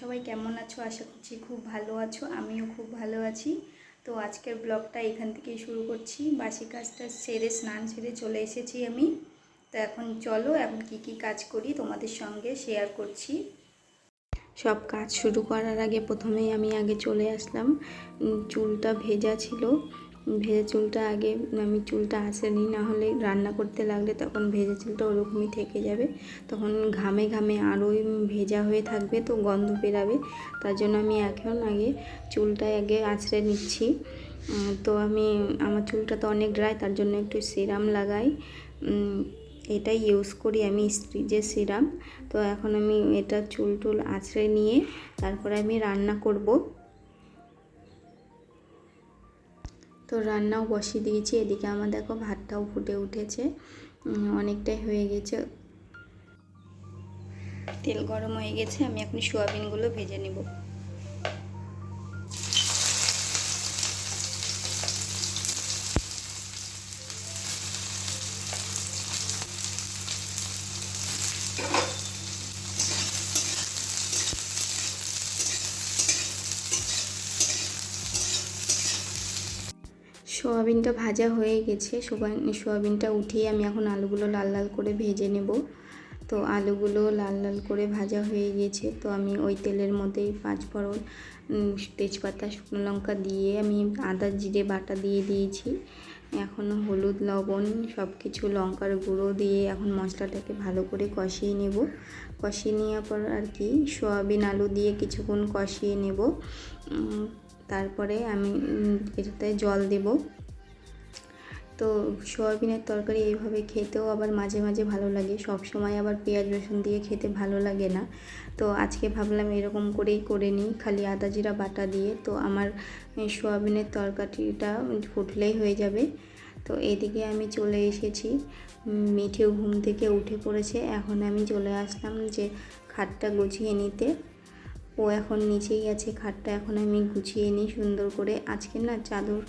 সবাই কেমন আছো? আশা করছি খুব ভালো আছো। আমিও খুব ভালো আছি। তো আজকের ব্লগটা এখান থেকেই শুরু করছি। বাসি কাজটা সেরে, স্নান সেরে চলে এসেছি আমি। তো এখন চলো, এখন কি কি কাজ করি তোমাদের সঙ্গে শেয়ার করছি। সব কাজ শুরু করার আগে প্রথমেই আমি আগে চলে আসলাম। চুলটা ভেজা ছিল। ভেজা চুলটা আগে, আমি চুলটা আসেনি না হলে রান্না করতে লাগলে তখন ভেজা চুলটা ওরকমই থেকে যাবে। তখন ঘামে ঘামে আরোই ভেজা হয়ে থাকবে, তো গন্ধ বেরাবে। তার জন্য আমি এখন আগে চুলটা আগে আছড়ে নিচ্ছি। তো আমি, আমার চুলটা তো অনেক ড্রাই, তার জন্য একটু সিরাম লাগাই। এটাই ইউজ করি আমি স্ট্রিজের সিরাম। তো এখন আমি এটা চুল টুল আছড়ে নিয়ে তারপরে আমি রান্না করব। তো রান্নাও বসিয়ে দিয়েছি, এদিকে আমার দেখো ভাতটাও ফুটে উঠেছে অনেকটাই হয়ে গেছে। তেল গরম হয়ে গেছে, আমি এখন সোয়াবিনগুলো ভেজে নেব। সোয়াবিনটা ভাজা হয়ে গেছে। সোয়াবিন সোয়াবিনটা উঠিয়ে আমি এখন আলুগুলো লাল লাল করে ভেজে নেব। তো আলুগুলো লাল লাল করে ভাজা হয়ে গেছে। তো আমি ওই তেলের মধ্যেই পাঁচফোড়ন উম, তেজপাতা শুকনো লঙ্কা দিয়ে আমি আদা জিরে বাটা দিয়ে দিয়েছি। এখন হলুদ লবণ সব কিছু লঙ্কার গুঁড়ো দিয়ে এখন মশলাটাকে ভালো করে কষিয়ে নেব। কষিয়ে নেওয়ার পর আর কি সোয়াবিন আলু দিয়ে কিছুক্ষণ কষিয়ে নেব। তারপরে আমি এটাতে জল দেব। তো সোয়াবিনের তরকারি এইভাবে খেতেও আবার মাঝে মাঝে ভালো লাগে। সব সময় আবার পেঁয়াজ রসুন দিয়ে খেতে ভালো লাগে না। তো আজকে ভাবলাম এরকম করেই করে নিই, খালি আদা জিরা বাটা দিয়ে। তো আমার সোয়াবিনের তরকারিটা ফুটলেই হয়ে যাবে। তো এদিকে আমি চলে এসেছি। মিঠেও ঘুম থেকে উঠে পড়েছে। এখন আমি চলে আসলাম যে খাটটা গুছিয়ে নিতে। ও এখন নিচেই আছে, খাটটা এখন আমি গুছিয়ে নিই সুন্দর করে। আজকে না চাদর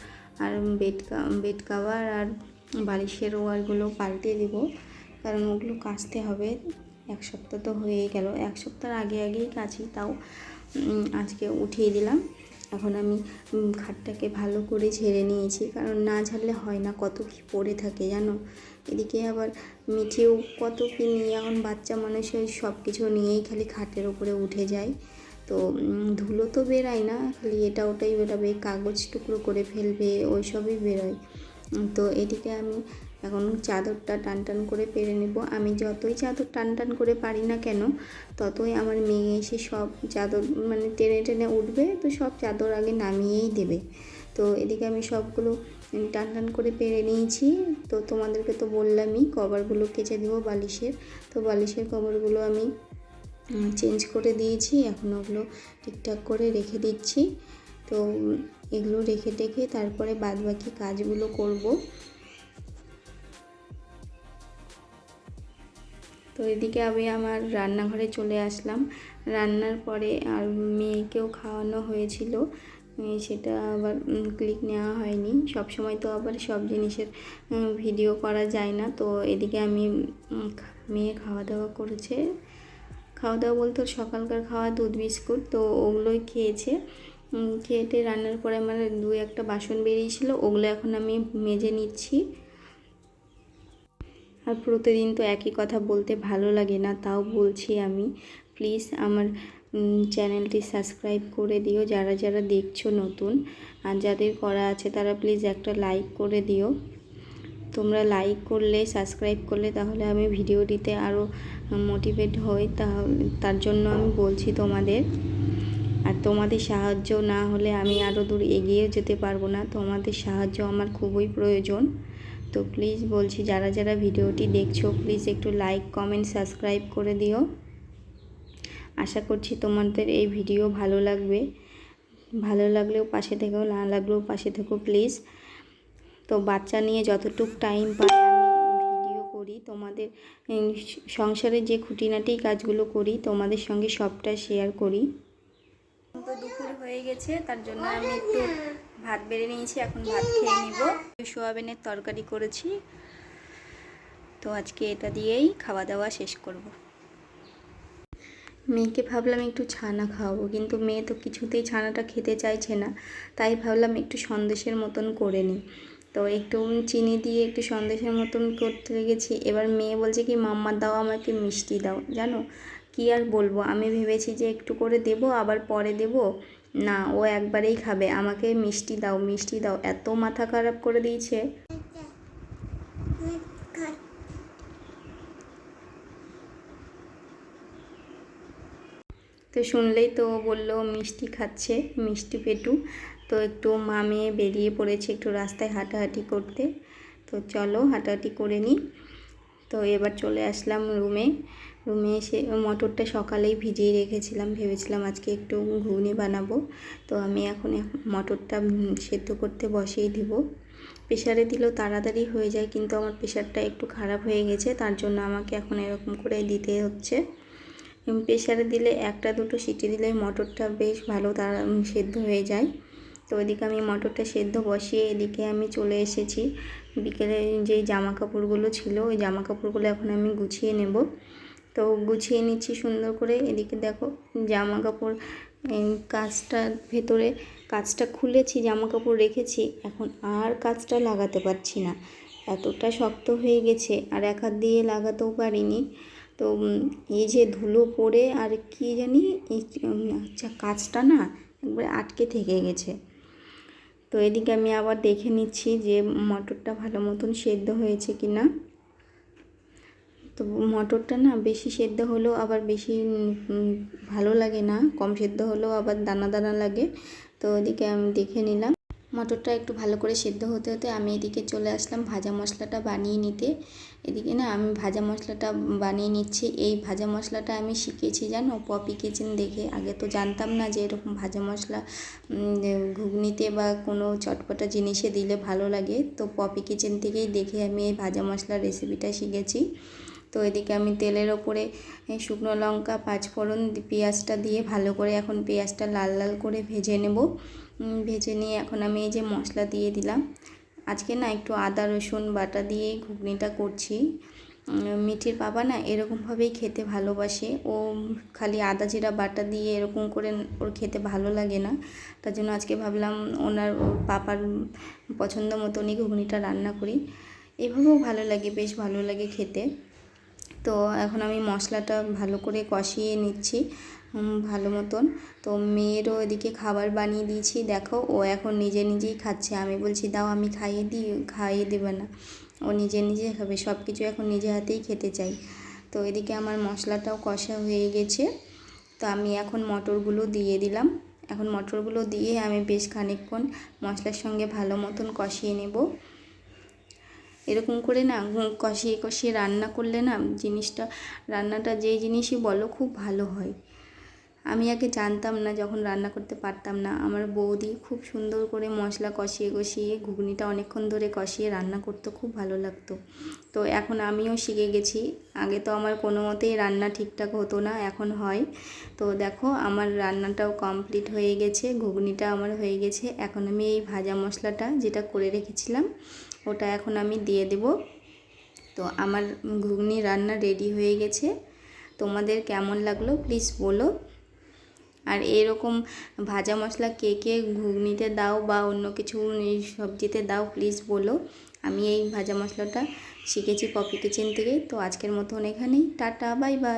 আর বেড বেড কাভার আর বালিশের ওয়ারগুলো পাল্টে দিব, কারণ ওগুলো কাচতে হবে। এক সপ্তাহ তো হয়েই গেল, এক সপ্তাহ আগে আগেই কাছি তাও আজকে উঠিয়ে দিলাম। এখন আমি খাটটাকে ভালো করে ঝেড়ে নিয়েছি, কারণ না ঝাড়লে হয় না কত কি পড়ে থাকে, জানো? এদিকে আবার মিঠেও কত কি নিয়ে, এখন বাচ্চা মানুষের সব কিছু নিয়েই খালি খাটের উপরে উঠে যায়। তো ধুলো তো বেরায় না, খালি এটা ওটাই বেরোবে, কাগজ টুকরো করে ফেলবে ওই সবই বেরোয় তো এদিকে আমি এখন চাদরটা টান টান করে পেরে নেব। আমি যতই চাদর টান টান করে পারি না কেন, ততই আমার মেয়ে এসে সব চাদর মানে টেনে টেনে উঠবে, তো সব চাদর আগে নামিয়েই দেবে। তো এদিকে আমি সবগুলো টান টান করে পেরে নিয়েছি। তো তোমাদেরকে তো বললামই, কভারগুলো কেচে দেবো বালিশের। তো বালিশের কভারগুলো আমি চেঞ্জ করে দিয়েছি। এখন ওগুলো ঠিকঠাক করে রেখে দিচ্ছি। তো এগুলো রেখে টেখে তারপরে বাদ বাকি কাজগুলো করব। তো এদিকে আমি আমার রান্নাঘরে চলে আসলাম। রান্নার পরে আর মেয়েকেও খাওয়ানো হয়েছিল। সেটা আবার ক্লিক নেওয়া হয়নি। সব সময় তো আবার সব জিনিসের ভিডিও করা যায় না। তো এদিকে আমি মেয়ে খাওয়া দাওয়া করেছে। খাওয়া দাওয়া বলতে সকালকার খাওয়া, দুধ, বিস্কুট তো ওগুলোই খেয়েছে। খেয়েটে রান্নার পরে আমার দু একটা বাসন বেরিয়েছিল, ওগুলো এখন আমি মেজে নিচ্ছি। আর প্রতিদিন তো একই কথা বলতে ভালো লাগে না, তাও বলছি আমি। প্লিজ আমার চ্যানেলটি সাবস্ক্রাইব করে দিও, যারা যারা দেখছ নতুন। আর যাদের করা আছে তারা প্লিজ একটা লাইক করে দিও। তোমরা লাইক করলে, সাবস্ক্রাইব করলে তাহলে আমি ভিডিও দিতে আরও মোটিভেট হই তাহলে তার জন্য আমি বলছি তোমাদের। আর তোমাদের সাহায্য না হলে আমি আরও দূর এগিয়ে যেতে পারব না। তোমাদের সাহায্য আমার খুবই প্রয়োজন। তো প্লিজ বলছি, যারা যারা ভিডিওটি দেখছ প্লিজ একটু লাইক কমেন্ট সাবস্ক্রাইব করে দিও। আশা করছি তোমাদের এই ভিডিও ভালো লাগবে। ভালো লাগলেও পাশে থেকেও না লাগলেও পাশে থেকো প্লিজ তো বাচ্চা নিয়ে যতটুক টাইম ভিডিও করি তোমাদের সংসারে যে খুঁটিনাটি কাজগুলো করি তোমাদের সঙ্গে সবটা শেয়ার করি। তো দুপুর হয়ে গেছে তার জন্য আমি একটু ভাত বেড়ে নিয়েছি এখন ভাত খেয়ে নিব। সোয়াবিনের তরকারি করেছি। তো আজকে এটা দিয়েই খাওয়া দাওয়া শেষ করব। মেয়েকে ভাবলাম একটু ছানা খাওয়াবো কিন্তু মেয়ে তো কিছুতেই ছানাটা খেতে চাইছে না তাই ভাবলাম একটু সন্দেশের মতন করে নিই। তো একটু চিনি দিয়ে একটু সন্দেশের মতন করতে গেছি এবার মেয়ে বলছে কি, মাম্মা, দাও আমাকে মিষ্টি দাও। জানো? কি আর বলব? আমি ভেবেছি যে একটু করে দেব, আবার পরে দেব। না, ও একবারেই খাবে। আমাকে মিষ্টি দাও মিষ্টি দাও। এত মাথা খারাপ করে দিয়েছে। তো শুনলেই তো বলল, মিষ্টি খাচ্ছে, মিষ্টি পেটু। তো একটু মা মেয়ে বেরিয়ে পড়েছে একটু রাস্তায় হাঁটাহাঁটি করতে। তো চলো হাঁটাহাঁটি করে নিই। তো এবার চলে আসলাম রুমে। রুমে এসে মটরটা সকালেই ভিজিয়ে রেখেছিলাম। ভেবেছিলাম আজকে একটু ঘুগনি বানাবো। তো আমি এখন মটরটা সেদ্ধ করতে বসিয়ে দিব। প্রেশারে দিলেও তাড়াতাড়ি হয়ে যায়, কিন্তু আমার প্রেশারটা একটু খারাপ হয়ে গেছে, তার জন্য আমাকে এখন এরকম করে দিতে হচ্ছে। প্রেশারে দিলে একটা দুটো সিটি দিলে মটরটা বেশ ভালো তারা সেদ্ধ হয়ে যায়। তো ওইদিকে আমি মটরটা সেদ্ধ বসিয়ে এদিকে আমি চলে এসেছি। বিকেলে যেই জামা কাপড়গুলো ছিল, ওই জামা কাপড়গুলো এখন আমি গুছিয়ে নেব। তো গুছিয়ে নিচ্ছি সুন্দর করে। এদিকে দেখো জামা কাপড় কাজটার ভেতরে, কাজটা খুলেছি জামা কাপড় রেখেছি। এখন আর কাজটা লাগাতে পারছি না। এতটা শক্ত হয়ে গেছে, আর এক হাত দিয়ে লাগাতেও পারিনি। তো এই যে ধুলো পড়ে, আর কি জানি আচ্ছা কাজটা না একবারে আটকে থেকে গেছে। তো এদিকে আমি আবার দেখে নিচ্ছি যে মটরটা ভালো মতন সেদ্ধ হয়েছে কি না তো মটরটা না বেশি সেদ্ধ হলেও আবার বেশি ভালো লাগে না, কম সেদ্ধ হলেও আবার দানা দানা লাগে। তো ওদিকে আমি দেখে নিলাম। মটরটা একটু ভালো করে সেদ্ধ হতে হতে আমি এদিকে চলে আসলাম ভাজা মশলাটা বানিয়ে নিতে। এদিকে না আমি ভাজা মশলাটা বানিয়ে নিচ্ছি। এই ভাজা মশলাটা আমি শিখেছি জানো? পপি কিচেন দেখে। আগে তো জানতাম না যে এরকম ভাজা মশলা ঘুগনিতে বা কোনো চটপটা জিনিসে দিলে ভালো লাগে। তো পপি কিচেন থেকেই দেখে আমি এই ভাজা মশলার রেসিপিটা শিখেছি। তো এদিকে আমি তেলের ওপরে শুকনো লঙ্কা, পাঁচফোড়ন পেঁয়াজটা দিয়ে ভালো করে এখন পেঁয়াজটা লাল লাল করে ভেজে নেব। ভেজে নিয়ে এখন আমি এই যে মশলা দিয়ে দিলাম। আজকে না একটু আদা, রসুন বাটা দিয়ে ঘুগনিটা করছি। মিঠির বাবা না এরকমভাবেই খেতে ভালোবাসে। ও খালি আদা জিরা বাটা দিয়ে এরকম করে ওর খেতে ভালো লাগে না। তার জন্য আজকে ভাবলাম ওনার পাপার পছন্দ মতনই ঘুগনিটা রান্না করি। এভাবেও ভালো লাগে, বেশ ভালো লাগে খেতে। তো এখন আমি মশলাটা ভালো করে কষিয়ে নিচ্ছি ভালো মতন। তো মেয়েরও এদিকে খাবার বানিয়ে দিয়েছি, দেখো ও এখন নিজে নিজেই খাচ্ছে। আমি বলছি, দাও, আমি খাইয়ে দিই, খাইয়ে দেবে না। ও নিজে নিজে খাবে সব কিছু এখন নিজে হাতেই খেতে চাই। তো এদিকে আমার মশলাটাও কষা হয়ে গেছে। তো আমি এখন মটরগুলো দিয়ে দিলাম। এখন মটরগুলো দিয়ে আমি বেশ খানিকক্ষণ মশলার সঙ্গে ভালো মতন কষিয়ে নেব। এরকম করে না কষিয়ে কষিয়ে রান্না করলে না জিনিসটা, রান্নাটা যেই জিনিসই বলো খুব ভালো হয়। আমি আগে জানতাম না, যখন রান্না করতে পারতাম না, আমার বৌদি খুব সুন্দর করে মশলা কষিয়ে কষিয়ে, ঘুগনিটা অনেকক্ষণ ধরে কষিয়ে রান্না করতে, খুব ভালো লাগতো। তো এখন আমিও শিখে গেছি, আগে তো আমার কোনো মতেই রান্না ঠিকঠাক হতো না, এখন হয়। তো দেখো, আমার রান্নাটাও কমপ্লিট হয়ে গেছে, ঘুগনিটা আমার হয়ে গেছে, এখন আমি এই ভাজা মশলাটা যেটা করে রেখেছিলাম ওটা এখন আমি দিয়ে দেব। তো আমার ঘুগনি রান্না রেডি হয়ে গেছে। তোমাদের কেমন লাগল প্লিজ বলো। আর এরকম ভাজা মশলা কে কে ঘুগনিতে দাও বা অন্য কিছু সবজিতে দাও প্লিজ বলো। আমি এই ভাজা মশলাটা শিখেছি পপি কিচেন থেকে। তো আজকের মতন এখানেই। Tata, bye bye.